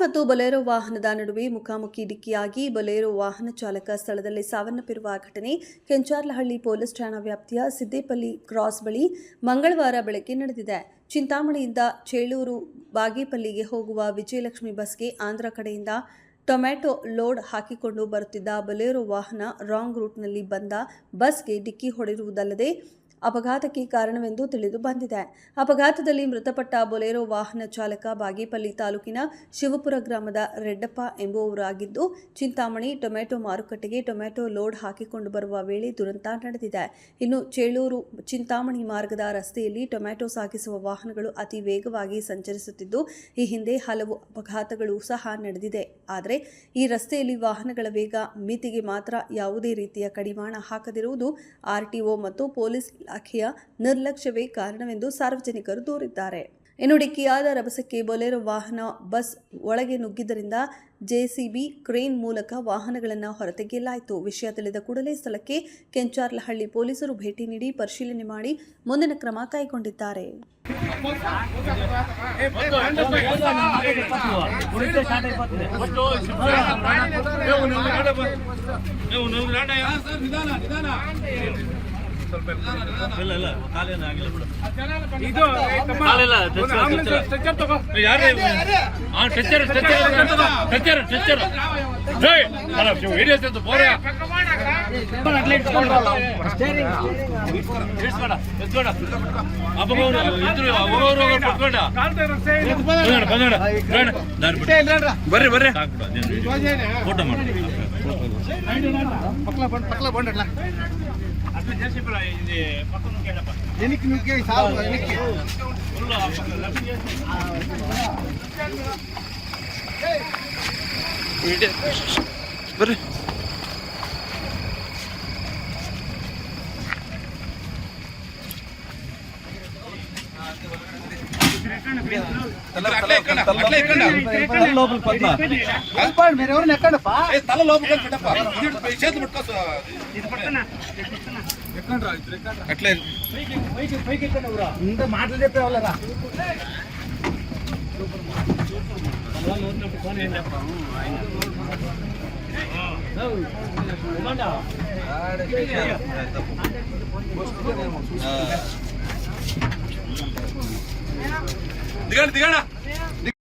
ಮತ್ತು ಬೊಲೆರೋ ವಾಹನದ ನಡುವೆ ಮುಖಾಮುಖಿ ಡಿಕ್ಕಿಯಾಗಿ ಬೊಲೆರೋ ವಾಹನ ಚಾಲಕ ಸ್ಥಳದಲ್ಲಿ ಸಾವನ್ನಪ್ಪಿರುವ ಘಟನೆ ಕೆಂಚಾರ್ಲಹಳ್ಳಿ ಪೊಲೀಸ್ ಠಾಣಾ ವ್ಯಾಪ್ತಿಯ ಸಿದ್ದೇಪಲ್ಲಿ ಕ್ರಾಸ್ ಬಳಿ ಮಂಗಳವಾರ ಬೆಳಗ್ಗೆ ನಡೆದಿದೆ. ಚಿಂತಾಮಣಿಯಿಂದ ಚೇಳೂರು ಬಾಗೇಪಲ್ಲಿಗೆ ಹೋಗುವ ವಿಜಯಲಕ್ಷ್ಮಿ ಬಸ್ಗೆ ಆಂಧ್ರ ಕಡೆಯಿಂದ ಟೊಮ್ಯಾಟೊ ಲೋಡ್ ಹಾಕಿಕೊಂಡು ಬರುತ್ತಿದ್ದ ಬೊಲೆರೋ ವಾಹನ ರಾಂಗ್ ರೂಟ್ನಲ್ಲಿ ಬಂದ ಬಸ್ಗೆ ಡಿಕ್ಕಿ ಹೊಡೆದಿರುವುದಲ್ಲದೆ ಅಪಘಾತಕ್ಕೆ ಕಾರಣವೆಂದು ತಿಳಿದು ಬಂದಿದೆ. ಅಪಘಾತದಲ್ಲಿ ಮೃತಪಟ್ಟ ಬೊಲೆರೋ ವಾಹನ ಚಾಲಕ ಬಾಗೇಪಲ್ಲಿ ತಾಲೂಕಿನ ಶಿವಪುರ ಗ್ರಾಮದ ರೆಡ್ಡಪ್ಪ ಎಂಬುವವರಾಗಿದ್ದು, ಚಿಂತಾಮಣಿ ಟೊಮೆಟೊ ಮಾರುಕಟ್ಟೆಗೆ ಟೊಮೆಟೊ ಲೋಡ್ ಹಾಕಿಕೊಂಡು ಬರುವ ವೇಳೆ ದುರಂತ ನಡೆದಿದೆ. ಇನ್ನು ಚೇಳೂರು, ಚಿಂತಾಮಣಿ ಮಾರ್ಗದ ರಸ್ತೆಯಲ್ಲಿ ಟೊಮೆಟೊ ಸಾಗಿಸುವ ವಾಹನಗಳು ಅತಿ ವೇಗವಾಗಿ ಸಂಚರಿಸುತ್ತಿದ್ದು, ಈ ಹಿಂದೆ ಹಲವು ಅಪಘಾತಗಳು ಸಹ ನಡೆದಿದೆ. ಆದರೆ, ಈ ರಸ್ತೆಯಲ್ಲಿ ವಾಹನಗಳ ವೇಗ ಮಿತಿಗೆ ಮಾತ್ರ ಯಾವುದೇ ರೀತಿಯ ಕಡಿವಾಣ ಹಾಕದಿರುವುದು ಆರ್ಟಿಒ ಮತ್ತು ಪೊಲೀಸ್ ಇಲಾಖೆಯ ನಿರ್ಲಕ್ಷ್ಯವೇ ಕಾರಣವೆಂದು ಸಾರ್ವಜನಿಕರು ದೂರಿದ್ದಾರೆ ಇನ್ನು ಡಿಕ್ಕಿಯಾದ ರಭಸಕ್ಕೆ ಬೊಲೆರೋ ವಾಹನ ಬಸ್ ಒಳಗೆ ನುಗ್ಗಿದ್ದರಿಂದ ಜೆಸಿಬಿ ಕ್ರೇನ್ ಮೂಲಕ ವಾಹನಗಳನ್ನು ಹೊರತೆಗೆಯಲಾಯಿತು ವಿಷಯ ತಿಳಿದ ಕೂಡಲೇ ಸ್ಥಳಕ್ಕೆ ಕೆಂಚಾರ್ಲಹಳ್ಳಿ ಪೊಲೀಸರು ಭೇಟಿ ನೀಡಿ ಪರಿಶೀಲನೆ ಮಾಡಿ ಮುಂದಿನ ಕ್ರಮ ಕೈಗೊಂಡಿದ್ದಾರೆ ಬರ್ರಿ ಬರ್ರಿ. ಫೋಟೋ ಮಾಡಿ. ಪಕ್ಕಲ ಬಂಡ್ ಪಕ್ಕಲ ಬಂಡಲ್ಲ ಎನಿಕ್ ನುಗ್ಗೆ ಸಾವು ಎನಿಕ್ ಬರ್ರಿ. కలపండి మీరు ఎవరిని ఎక్కండప్ప తల లోపల చేతులు పట్టుకో అట్లే ఇంత మాటలు చెప్పేవాళ్ళరా దిగండి దిగండి